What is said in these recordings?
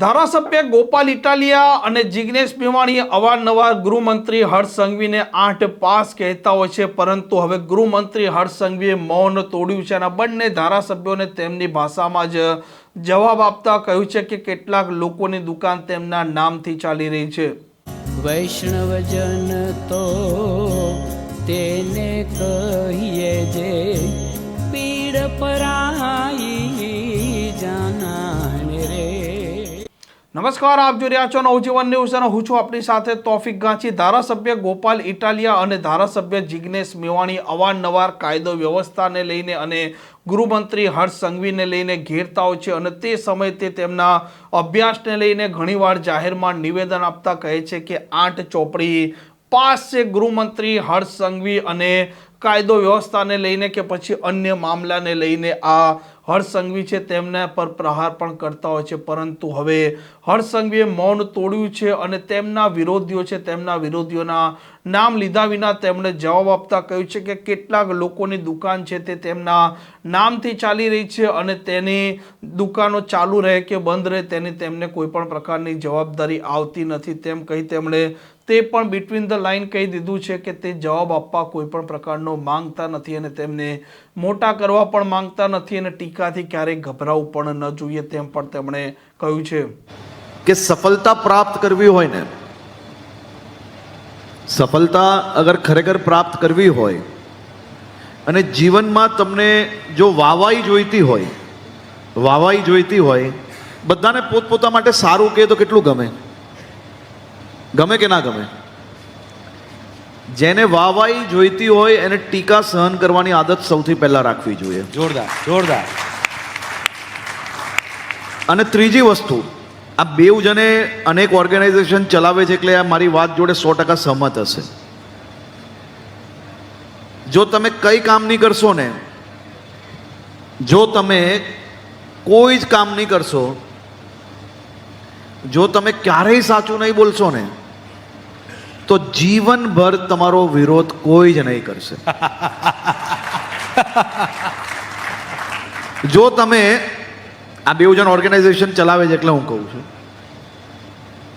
ધારાસભ્ય ગોપાલ ઇટાલિયા અને જિગ્નેશ મેવાણીએ અવારનવાર ગૃહમંત્રી હર્ષ સંઘવીને આઠ પાસ કહેતા હોય છે, પરંતુ હવે ગૃહમંત્રી હર્ષ સંઘવીએ મૌન તોડ્યું છે અને બંને ધારાસભ્યોને તેમની ભાષામાં જ જવાબ આપતા કહ્યું છે કે કેટલાક લોકોની દુકાન તેમના નામથી ચાલી રહી છે. વૈષ્ણવજન તો તેને કહીએ જે પીડ પરાઈ નમસ્કાર, આપ જોઈ રહ્યા છો નવજીવન ન્યૂઝ અને હું છું આપણી સાથે તોફિક ગાંચી. ધારાસભ્ય ગોપાલ ઇટાલિયા અને ધારાસભ્ય જિગ્નેશ મેવાણી અવારનવાર કાયદો વ્યવસ્થાને લઈને અને ગૃહમંત્રી હર્ષ સંઘવીને લઈને ઘેરતા હોય છે અને તે સમયે તે તેમના અભ્યાસને લઈને ઘણીવાર જાહેરમાં નિવેદન આપતા કહે છે કે આઠ ચોપડી પાસ છે ગૃહમંત્રી હર્ષ સંઘવી અને કાયદો વ્યવસ્થાને લઈને કે પછી અન્ય મામલાને લઈને આ હર્ષ સંઘવી છે, તેમના પર પ્રહાર પણ કરતા હોય છે. પરંતુ હવે હર્ષ સંઘવીએ મૌન તોડ્યું છે અને તેમના વિરોધીઓ છે, તેમના વિરોધીઓના નામ લીધા વિના તેમણે જવાબ આપતા કહ્યું છે કે કેટલાક લોકોની દુકાન છે તે તેમના નામથી ચાલી રહી છે અને તેની દુકાનો ચાલુ રહે કે બંધ રહે તેની તેમને કોઈ પણ પ્રકારની જવાબદારી આવતી નથી. તેમ કહી તેમણે તે પણ બિટવીન ધ લાઇન કહી દીધું છે કે તે જવાબ આપવા કોઈ પણ પ્રકારનો માંગતા નથી અને તેમને મોટા કરવા પણ માંગતા નથી અને ટીકાથી ક્યારેય ગભરાવું પણ ન જોઈએ તેમ પણ તેમણે કહ્યું છે. કે સફળતા પ્રાપ્ત કરવી હોય ને, સફળતા અગર ખરેખર પ્રાપ્ત કરવી હોય અને જીવનમાં તમને જો વાવાઈ જોઈતી હોય વાવાઈ જોઈતી હોય, બધાને પોતપોતા માટે સારું કહે તો કેટલું ગમે? ગમે કે ના ગમે? જેને વાવાઈ જોઈતી હોય એને ટીકા સહન કરવાની આદત સૌથી પહેલા રાખવી જોઈએ. જોરદાર જોરદાર. અને ત્રીજી વસ્તુ આ બેઉ જણે અનેક ઓર્ગેનાઇઝેશન ચલાવે છે એટલે આ મારી વાત જોડે સો ટકા સહમત હશે. જો તમે કંઈ કામ નહીં કરશો ને જો તમે કોઈ જ કામ નહીં કરશો જો તમે ક્યારેય સાચું નહીં બોલશો ને તો જીવનભર તમારો વિરોધ કોઈ જ નહીં કરશે. જો તમે આ બે જણ ઓર્ગેનાઇઝેશન ચલાવે છે એટલે હું કહું છું.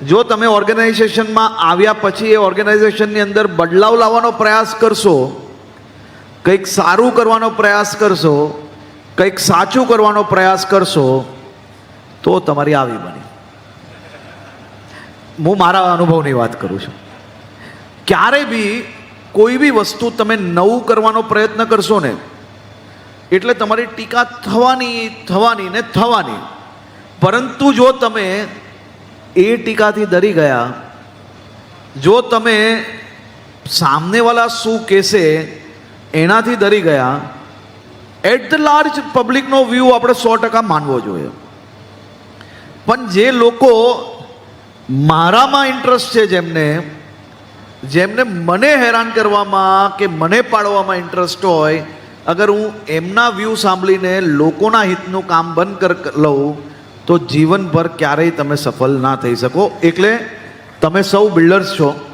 જો તમે ઓર્ગેનાઇઝેશનમાં આવ્યા પછી એ ઓર્ગેનાઇઝેશનની અંદર બદલાવ લાવવાનો પ્રયાસ કરશો કંઈક સારું કરવાનો પ્રયાસ કરશો કંઈક સાચું કરવાનો પ્રયાસ કરશો તો તમારી આવી બની. હું મારા અનુભવની વાત કરું છું. ક્યારે બી કોઈ બી વસ્તુ તમે નવું કરવાનો પ્રયત્ન કરશો ને, એટલે તમારી ટીકા થવાની થવાની ને થવાની. પરંતુ જો તમે એ ટીકાથી ડરી ગયા, જો તમે સામનેવાલા શું કહેશે એનાથી ડરી ગયા એટ ધ લાર્જ પબ્લિકનો વ્યૂ આપણે સો ટકા માનવો જોઈએ. પણ જે લોકો મારામાં ઇન્ટરેસ્ટ છે જેમને જેમને મને હેરાન કરવામાં કે મને પાડવામાં ઇન્ટરેસ્ટ હોય, અગર હું એમના વ્યૂ સાંભળીને લોકોના હિતનું કામ બંધ કર લઉં, તો જીવનભર ક્યારેય તમે સફળ ના થઈ શકો. એટલે તમે સૌ બિલ્ડર્સ છો.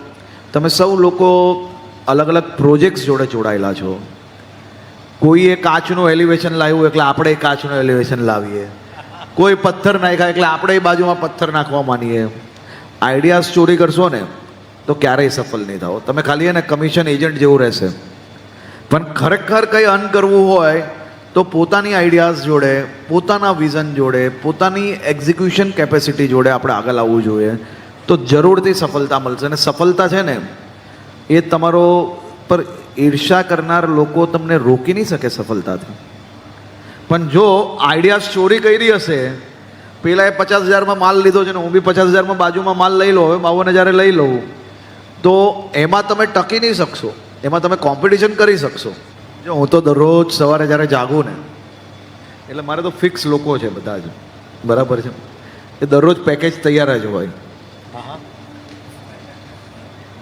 તમે સૌ લોકો અલગ અલગ પ્રોજેક્ટ્સ જોડે જોડાયેલા છો. કોઈએ કાચનું એલિવેશન લાવ્યું એટલે આપણે કાચનું એલિવેશન લાવીએ. કોઈ પથ્થર નાખ્યા એટલે આપણે એ બાજુમાં પથ્થર નાખવા માનીએ આઈડિયાઝ ચોરી કરશો ને તો ક્યારેય સફળ નહીં થાઓ. તમે ખાલી એને કમિશન એજન્ટ જેવું રહેશે. પણ ખરેખર કંઈ અર્ન કરવું હોય, તો પોતાની આઈડિયાઝ જોડે, પોતાના વિઝન જોડે, પોતાની એક્ઝિક્યુશન કેપેસિટી જોડે આપણે આગળ આવવું જોઈએ. તો જરૂરથી સફળતા મળશે. અને સફળતા છે ને, એ તમારો પર ઈર્ષા કરનાર લોકો તમને રોકી નહીં શકે સફળતાથી. પણ જો આઈડિયાઝ ચોરી કરી હશે, પેલા એ પચાસ હજારમાં માલ લીધો છે ને, હું બી પચાસ હજારમાં બાજુમાં માલ લઈ લઉં, હવે બાવન હજારે લઈ લઉં. તો એમાં તમે ટકી નહીં શકશો. એમાં તમે કોમ્પિટિશન કરી શકશો. જો હું તો દરરોજ સવારે જ્યારે જાગું ને એટલે મારે તો ફિક્સ લોકો છે બધા જ. બરાબર છે? એ દરરોજ પેકેજ તૈયાર જ હોય.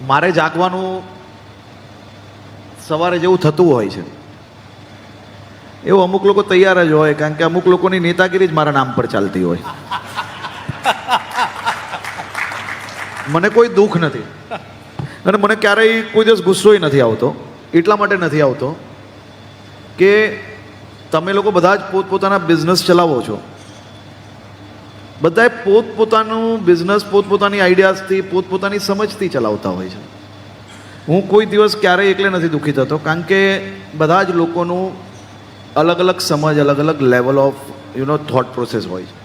મારે જાગવાનું સવારે જેવું થતું હોય છે. એવું અમુક લોકો તૈયાર જ હોય કારણ કે અમુક લોકોની નેતાગીરી જ મારા નામ પર ચાલતી હોય. મને કોઈ દુઃખ નથી. અને મને ક્યારેય કોઈ દિવસ ગુસ્સોય નથી આવતો, એટલા માટે નથી આવતો કે તમે લોકો બધા જ પોતપોતાના બિઝનેસ ચલાવો છો. બધાએ પોતપોતાનું બિઝનેસ પોતપોતાની આઈડિયાઝથી પોતપોતાની સમજથી ચલાવતા હોય છે. હું કોઈ દિવસ ક્યારેય એકલે નથી દુઃખી થતો, કારણ કે બધા જ લોકોનું અલગ અલગ સમજ, અલગ અલગ level of you know thought process હોય છે.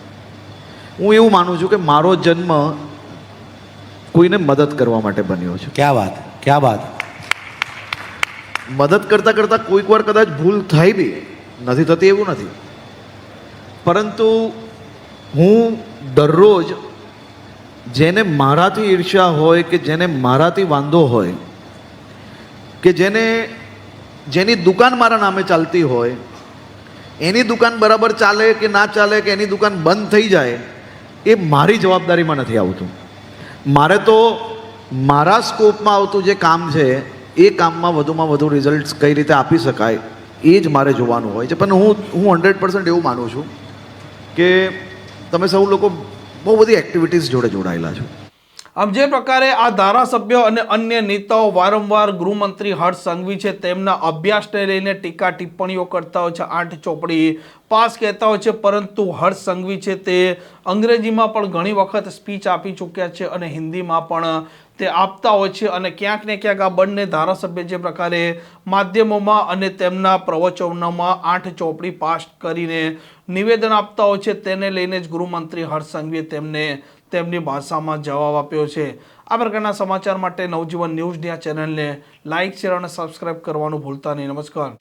હું એવું માનું છું કે મારો જન્મ કોઈને મદદ કરવા માટે બન્યો છું. ક્યાં વાત? ક્યાં વાત? મદદ કરતાં કરતાં કોઈક વાર કદાચ ભૂલ થાય બી નથી થતી એવું નથી. પરંતુ હું દરરોજ જેને મારાથી ઈર્ષ્યા હોય કે જેને મારાથી વાંધો હોય કે જેને જેની દુકાન મારા નામે ચાલતી હોય એની દુકાન બરાબર ચાલે કે ના ચાલે કે એની દુકાન બંધ થઈ જાય એ મારી જવાબદારીમાં નથી આવતું. મારે તો મારા સ્કોપમાં આવતું જે કામ છે, એ કામમાં વધુમાં વધુ રિઝલ્ટ કઈ રીતે આપી શકાય, એ જ મારે જોવાનું હોય છે. પણ હું હું હંડ્રેડ પર્સન્ટ એવું માનું છું કે તમે સૌ લોકો બહુ બધી એક્ટિવિટીઝ જોડે જોડાયેલા છો. આમ જે પ્રકારે આ ધારાસભ્ય અને અન્ય નેતાઓ વારંવાર ગૃહમંત્રી હર્ષ સંઘવી છે, તેમના અભ્યાસને લઈને ટીકા ટિપ્પણીઓ કરતા હોય છે, આઠ ચોપડી પાસ કહેતા હોય છે, પરંતુ હર્ષ સંઘવી છે તે અંગ્રેજીમાં પણ ઘણી વખત સ્પીચ આપી ચૂક્યા છે અને હિન્દીમાં પણ તે આપતા હોય છે અને ક્યાંક ને ક્યાંક આ બંને ધારાસભ્ય જે પ્રકારે માધ્યમોમાં અને તેમના પ્રવચનોમાં આઠ ચોપડી પાસ કરીને નિવેદન આપતા હોય છે, તેને લઈને જ ગૃહમંત્રી હર્ષ સંઘવીએ તેમને તેમની ભાષામાં જવાબ આપ્યો છે. આ પ્રકારના સમાચાર માટે નવજીવન ન્યૂઝની આ ચેનલને લાઇક શેર અને સબસ્ક્રાઇબ કરવાનું ભૂલતા નહીં. નમસ્કાર.